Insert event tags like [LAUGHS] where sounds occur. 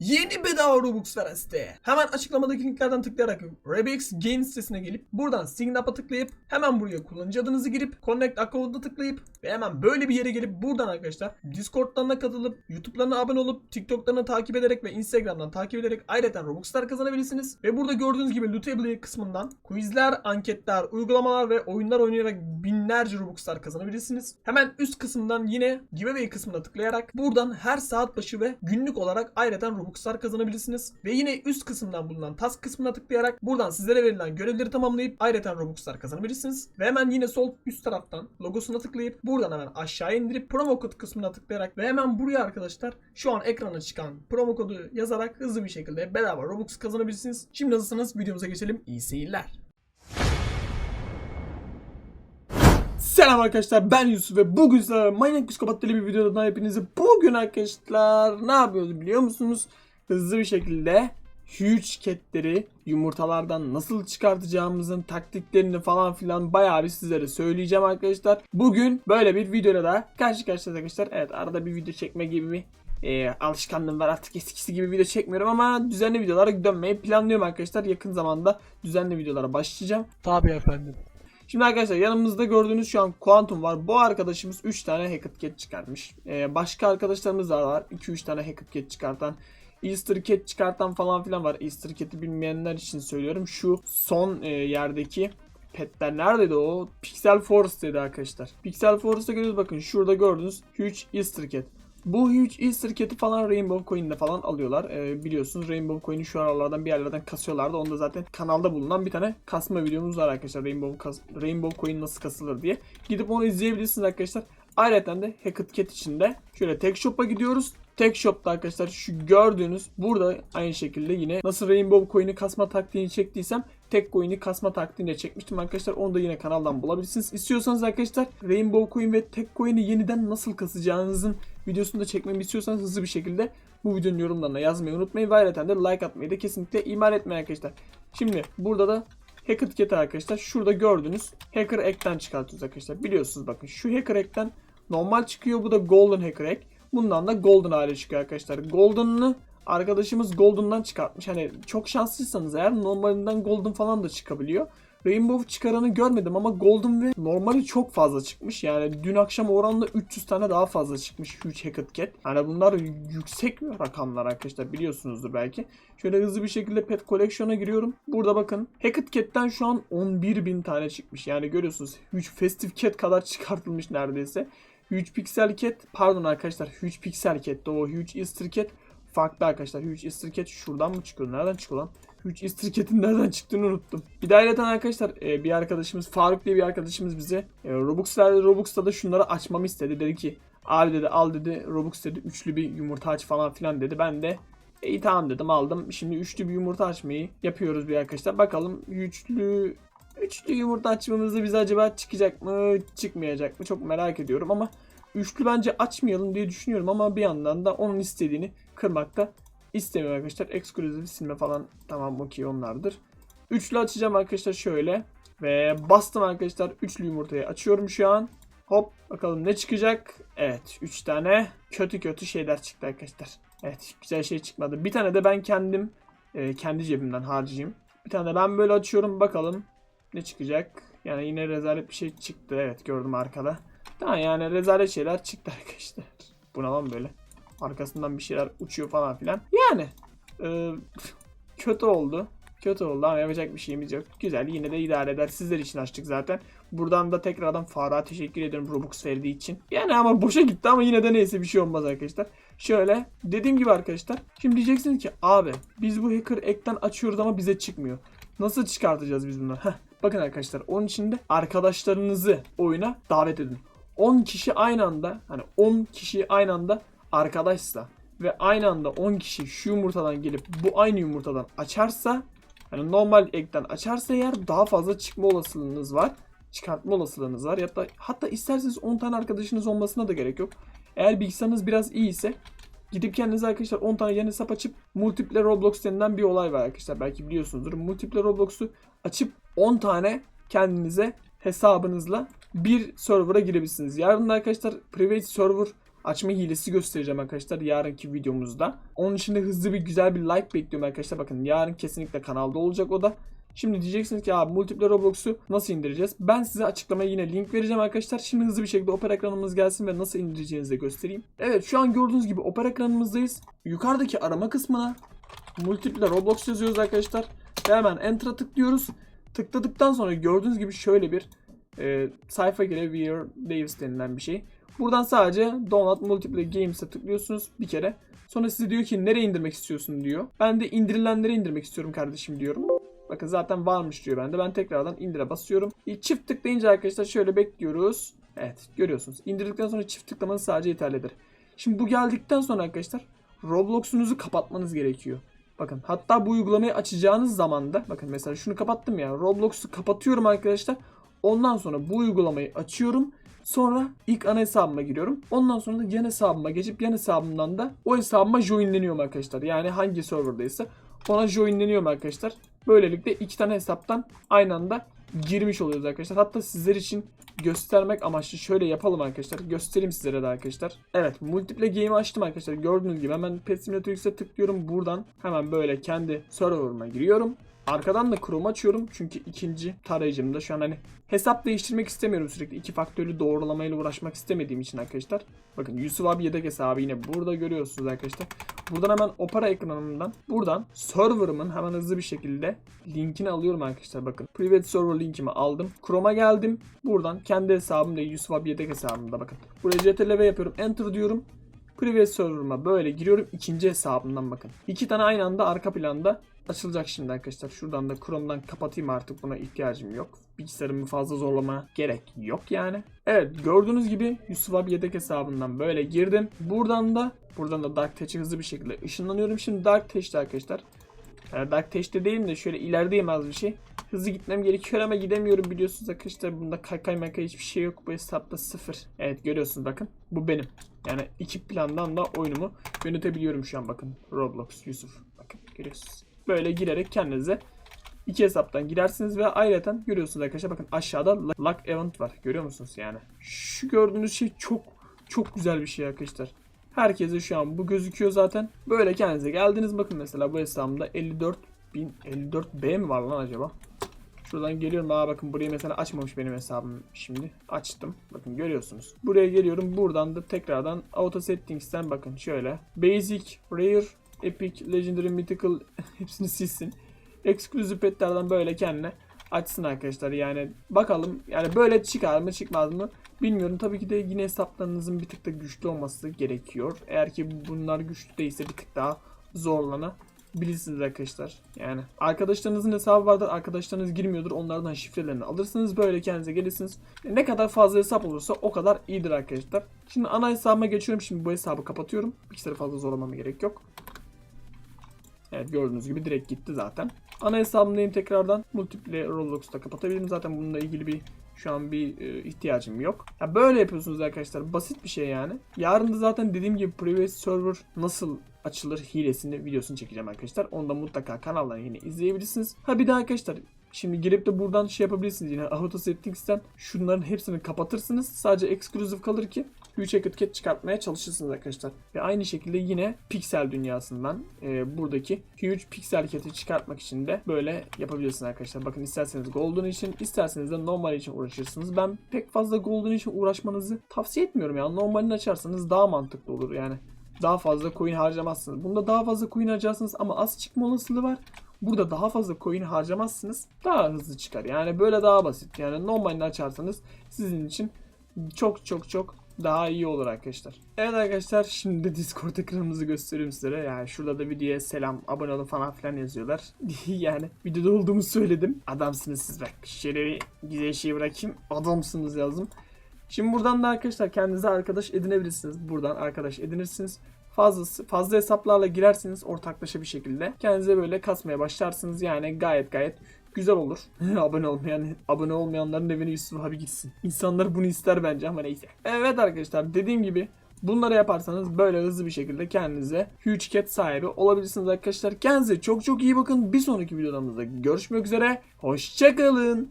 Yeni bedava Robux veren site. Hemen açıklamadaki linklerden tıklayarak Rebix Games sitesine gelip buradan Sign Up'a tıklayıp hemen buraya kullanıcı adınızı girip Connect Account'a tıklayıp ve hemen böyle bir yere gelip buradan arkadaşlar Discord'larına katılıp YouTube'larına abone olup TikTok'larını takip ederek ve Instagram'dan takip ederek ayrıca Robux'lar kazanabilirsiniz. Ve burada gördüğünüz gibi Lootable kısmından quizler, anketler, uygulamalar ve oyunlar oynayarak binlerce Robux'lar kazanabilirsiniz. Hemen üst kısımdan yine Giveaway kısmına tıklayarak buradan her saat başı ve günlük olarak ayrıca Robux'lar kazanabilirsiniz. Ve yine üst kısımdan bulunan task kısmına tıklayarak buradan sizlere verilen görevleri tamamlayıp ayrıca Robux'lar kazanabilirsiniz. Ve hemen yine sol üst taraftan logosuna tıklayıp buradan hemen aşağı indirip promo kod kısmına tıklayarak ve hemen buraya arkadaşlar şu an ekrana çıkan promo kodu yazarak hızlı bir şekilde bedava Robux kazanabilirsiniz. Şimdi hazırsanız videomuza geçelim. İyi seyirler. Selam arkadaşlar ben Yusuf ve bugün sizlerle Manyak Psikopat Deli bir videodan hepinizi bugün arkadaşlar ne yapıyoruz biliyor musunuz? Hızlı bir şekilde huge catleri yumurtalardan nasıl çıkartacağımızın taktiklerini falan filan bayağı bir sizlere söyleyeceğim arkadaşlar. Bugün böyle bir videoda da karşı karşıyayız arkadaşlar. Evet arada bir video çekme gibi bir e, alışkanlığım var artık eskisi gibi video çekmiyorum ama düzenli videolara dönmeyi planlıyorum arkadaşlar. Yakın zamanda düzenli videolara başlayacağım. Tabii efendim. Şimdi arkadaşlar yanımızda gördüğünüz şu an Quantum var. Bu arkadaşımız 3 tane Hackett Cat çıkartmış. Ee, başka arkadaşlarımız da var. 2-3 tane Hackett Cat çıkartan. Easter Cat çıkartan falan filan var. Easter Cat'i bilmeyenler için söylüyorum. Şu son e, yerdeki petler neredeydi o? Pixel Forest dedi arkadaşlar. Pixel Forest'a görüyoruz bakın şurada gördüğünüz Huge Easter Cat. Bu Huge Easter Cat'i falan Rainbow Coin'de falan alıyorlar. Ee, biliyorsunuz Rainbow Coin'i şu aralardan bir yerlerden kasıyorlardı. Onda zaten kanalda bulunan bir tane kasma videomuz var arkadaşlar. Rainbow, kas Rainbow Coin nasıl kasılır diye. Gidip onu izleyebilirsiniz arkadaşlar. Ayrıca de Hackett Cat içinde şöyle Tech Shop'a gidiyoruz. Tek Shop'ta arkadaşlar şu gördüğünüz burada aynı şekilde yine nasıl Rainbow Coin'i kasma taktiğini çektiysem tek coin'i kasma taktiğini de çekmiştim arkadaşlar. Onu da yine kanaldan bulabilirsiniz. İstiyorsanız arkadaşlar Rainbow Coin ve tek coin'i yeniden nasıl kasacağınızın videosunu da çekmemi istiyorsanız hızlı bir şekilde bu videonun yorumlarına yazmayı unutmayın. Ve ayrıca de like atmayı da kesinlikle ihmal etmeyin arkadaşlar. Şimdi burada da Hacker Cat arkadaşlar şurada gördüğünüz Hacker Egg'den çıkartıyoruz arkadaşlar. Biliyorsunuz bakın şu Hacker Egg'den normal çıkıyor. Bu da Golden Hacker Egg. Bundan da Golden hale çıkıyor arkadaşlar. Golden'ını arkadaşımız Golden'dan çıkartmış. Hani çok şanslıysanız eğer normalinden Golden falan da çıkabiliyor. Rainbow çıkaranı görmedim ama Golden ve normali çok fazla çıkmış. Yani dün akşam oranla 300 tane daha fazla çıkmış Huge Hackett Cat. Yani bunlar yüksek rakamlar arkadaşlar biliyorsunuzdur belki. Şöyle hızlı bir şekilde Pet Collection'a giriyorum. Burada bakın Hackett Cat'ten şu an 11.000 tane çıkmış. Yani görüyorsunuz Huge Festive Cat kadar [LAUGHS] çıkartılmış neredeyse. Huge Pixel Cat pardon arkadaşlar Huge Pixel Cat'te o Huge Easter Cat farklı arkadaşlar. Huge Easter Cat şuradan mı çıkıyor? Nereden çıkıyor lan? Huge Easter Cat'in nereden çıktığını unuttum. Bir de ayrıca arkadaşlar e, bir arkadaşımız Faruk diye bir arkadaşımız bize e, Robux. Robux'ta da şunları açmamı istedi. Dedi ki abi dedi al dedi Robux dedi üçlü bir yumurta aç falan filan dedi. Ben de iyi tamam dedim aldım. Şimdi üçlü bir yumurta açmayı yapıyoruz bir arkadaşlar. Bakalım üçlü Üçlü yumurta açmamızda bize acaba çıkacak mı çıkmayacak mı çok merak ediyorum ama üçlü bence açmayalım diye düşünüyorum ama bir yandan da onun istediğini kırmakta istemiyorum arkadaşlar. Exclusive silme falan tamam okey onlardır. Üçlü açacağım arkadaşlar şöyle ve bastım arkadaşlar üçlü yumurtayı açıyorum şu an. Hop bakalım ne çıkacak. Evet 3 tane kötü kötü şeyler çıktı arkadaşlar. Evet güzel şey çıkmadı. Bir tane de ben kendim e, kendi cebimden harcayayım. Bir tane de ben böyle açıyorum bakalım ne çıkacak. Yani yine rezalet bir şey çıktı. Evet gördüm arkada. Tamam yani rezalet şeyler çıktı [LAUGHS] arkadaşlar. Bu ne lan böyle? Arkasından bir şeyler uçuyor falan filan. Yani e, kötü oldu. Kötü oldu ama yapacak bir şeyimiz yok. Güzel yine de idare eder. Sizler için açtık zaten. Buradan da tekrardan Farah'a teşekkür ederim Robux verdiği için. Yani ama boşa gitti ama yine de neyse bir şey olmaz arkadaşlar. Şöyle dediğim gibi arkadaşlar. Şimdi diyeceksiniz ki abi biz bu hacker ekten açıyoruz ama bize çıkmıyor. Nasıl çıkartacağız biz bunları? Bakın arkadaşlar onun için de arkadaşlarınızı oyuna davet edin. 10 kişi aynı anda hani 10 kişi aynı anda arkadaşsa ve aynı anda 10 kişi şu yumurtadan gelip bu aynı yumurtadan açarsa hani normal ekten açarsa eğer daha fazla çıkma olasılığınız var. Çıkartma olasılığınız var. Da hatta isterseniz 10 tane arkadaşınız olmasına da gerek yok. Eğer bilgisayarınız biraz iyi ise gidip kendinize arkadaşlar 10 tane yeni hesap açıp Multiple Roblox denilen bir olay var arkadaşlar. Belki biliyorsunuzdur. Multiple Roblox'u açıp 10 tane kendinize hesabınızla bir server'a girebilirsiniz. Yarın da arkadaşlar private server açma hilesi göstereceğim arkadaşlar yarınki videomuzda. Onun için de hızlı bir güzel bir like bekliyorum arkadaşlar. Bakın yarın kesinlikle kanalda olacak o da. Şimdi diyeceksiniz ki abi Multiplayer Roblox'u nasıl indireceğiz? Ben size açıklamaya yine link vereceğim arkadaşlar. Şimdi hızlı bir şekilde Opera ekranımız gelsin ve nasıl indireceğinizi de göstereyim. Evet şu an gördüğünüz gibi Opera ekranımızdayız. Yukarıdaki arama kısmına Multiplayer Roblox yazıyoruz arkadaşlar. Ve hemen Enter'a tıklıyoruz. Tıkladıktan sonra gördüğünüz gibi şöyle bir e, sayfa. Weird Davis denilen bir şey. Buradan sadece Download Multiplayer Games'e tıklıyorsunuz bir kere. Sonra size diyor ki nereye indirmek istiyorsun diyor. Ben de indirilenleri indirmek istiyorum kardeşim diyorum. Bakın zaten varmış diyor bende. Ben tekrardan indire basıyorum. Çift tıklayınca arkadaşlar şöyle bekliyoruz. Evet görüyorsunuz. İndirdikten sonra çift tıklamanız sadece yeterlidir. Şimdi bu geldikten sonra arkadaşlar Roblox'unuzu kapatmanız gerekiyor. Bakın hatta bu uygulamayı açacağınız zaman da bakın mesela şunu kapattım ya Roblox'u kapatıyorum arkadaşlar. Ondan sonra bu uygulamayı açıyorum. Sonra ilk ana hesabıma giriyorum. Ondan sonra da yan hesabıma geçip yan hesabımdan da o hesabıma joinleniyorum arkadaşlar. Yani hangi serverdaysa ona joinleniyorum arkadaşlar. Böylelikle iki tane hesaptan aynı anda girmiş oluyoruz arkadaşlar. Hatta sizler için göstermek amaçlı şöyle yapalım arkadaşlar. Göstereyim sizlere de arkadaşlar. Evet Multiplayer Game'i açtım arkadaşlar. Gördüğünüz gibi hemen Pet Simulator tıklıyorum. Buradan hemen böyle kendi server'ıma giriyorum. Arkadan da Chrome açıyorum çünkü ikinci tarayıcımda şu an hani hesap değiştirmek istemiyorum sürekli. iki faktörlü doğrulamayla uğraşmak istemediğim için arkadaşlar. Bakın Yusuf abi yedek hesabı yine burada görüyorsunuz arkadaşlar. Buradan hemen Opera ekranımdan buradan server'ımın hemen hızlı bir şekilde linkini alıyorum arkadaşlar bakın. Private server linkimi aldım. Chrome'a geldim. Buradan kendi hesabımda Yusuf abi yedek hesabımda bakın. Buraya CTRL yapıyorum. Enter diyorum. Private server'ıma böyle giriyorum. ikinci hesabımdan bakın. İki tane aynı anda arka planda açılacak şimdi arkadaşlar. Şuradan da Chrome'dan kapatayım artık buna ihtiyacım yok. Bilgisayarımı fazla zorlama gerek yok yani. Evet gördüğünüz gibi Yusuf abi yedek hesabından böyle girdim. Buradan da buradan da Dark Touch'e hızlı bir şekilde ışınlanıyorum. Şimdi Dark Touch'te arkadaşlar. Yani Dark Touch'te değilim de şöyle ilerideyim az bir şey. Hızlı gitmem gerekiyor ama gidemiyorum biliyorsunuz arkadaşlar. Bunda kaykay makay hiçbir şey yok. Bu hesapta sıfır. Evet görüyorsunuz bakın. Bu benim. Yani iki plandan da oyunumu yönetebiliyorum şu an bakın. Roblox Yusuf. Bakın görüyorsunuz. Böyle girerek kendinize iki hesaptan girersiniz ve ayrıca görüyorsunuz arkadaşlar bakın aşağıda lock event var. Görüyor musunuz yani? Şu gördüğünüz şey çok çok güzel bir şey arkadaşlar. Herkese şu an bu gözüküyor zaten. Böyle kendinize geldiniz bakın mesela bu hesabımda 54 bin 54B mi var lan acaba? Şuradan geliyorum. Aa bakın burayı mesela açmamış benim hesabım şimdi. Açtım. Bakın görüyorsunuz. Buraya geliyorum. Buradan da tekrardan Auto Settings'ten bakın şöyle. Basic, Rare, Epic, Legendary, Mythical [LAUGHS] hepsini silsin. Exclusive petlerden böyle kendine açsın arkadaşlar. Yani bakalım yani böyle çıkar mı çıkmaz mı bilmiyorum. Tabii ki de yine hesaplarınızın bir tık da güçlü olması gerekiyor. Eğer ki bunlar güçlü değilse bir tık daha zorlana bilirsiniz arkadaşlar. Yani arkadaşlarınızın hesabı vardır. Arkadaşlarınız girmiyordur. Onlardan şifrelerini alırsınız. Böyle kendinize gelirsiniz. Ne kadar fazla hesap olursa o kadar iyidir arkadaşlar. Şimdi ana hesabıma geçiyorum. Şimdi bu hesabı kapatıyorum. Bilgisayarı fazla zorlamama gerek yok. Evet gördüğünüz gibi direkt gitti zaten. Ana hesabımdayım tekrardan. Multiplayer Roblox'ta kapatabilirim. Zaten bununla ilgili bir şu an bir e, ihtiyacım yok. Ya böyle yapıyorsunuz arkadaşlar. Basit bir şey yani. Yarın da zaten dediğim gibi private server nasıl açılır hilesini videosunu çekeceğim arkadaşlar. Onu da mutlaka kanaldan yine izleyebilirsiniz. Ha bir de arkadaşlar Şimdi girip de buradan şey yapabilirsiniz yine Auto Settings'ten şunların hepsini kapatırsınız. Sadece exclusive kalır ki Huge Hacket Cat çıkartmaya çalışırsınız arkadaşlar. Ve aynı şekilde yine Pixel dünyasından e, buradaki Huge Pixel Cat'i çıkartmak için de böyle yapabilirsiniz arkadaşlar. Bakın isterseniz Golden için isterseniz de normal için uğraşırsınız. Ben pek fazla Golden için uğraşmanızı tavsiye etmiyorum ya. Normalini açarsanız daha mantıklı olur yani. Daha fazla coin harcamazsınız. Bunda daha fazla coin harcarsınız ama az çıkma olasılığı var. Burada daha fazla coin harcamazsınız. Daha hızlı çıkar. Yani böyle daha basit. Yani normalini açarsanız sizin için çok çok çok daha iyi olur arkadaşlar. Evet arkadaşlar şimdi Discord ekranımızı göstereyim sizlere. Yani şurada da videoya selam, abone olun falan filan yazıyorlar. [LAUGHS] yani videoda olduğumu söyledim. Adamsınız siz bak. Şöyle bir güzel şey bırakayım. Adamsınız yazdım. Şimdi buradan da arkadaşlar kendinize arkadaş edinebilirsiniz. Buradan arkadaş edinirsiniz. Fazlası, fazla hesaplarla girersiniz ortaklaşa bir şekilde. Kendinize böyle kasmaya başlarsınız. Yani gayet gayet güzel olur. [LAUGHS] abone olmayan abone olmayanların evine Yusuf abi gitsin. İnsanlar bunu ister bence ama neyse. Evet arkadaşlar dediğim gibi Bunları yaparsanız böyle hızlı bir şekilde kendinize Huge Cat sahibi olabilirsiniz arkadaşlar. Kendinize çok çok iyi bakın. Bir sonraki videolarımızda görüşmek üzere. Hoşçakalın.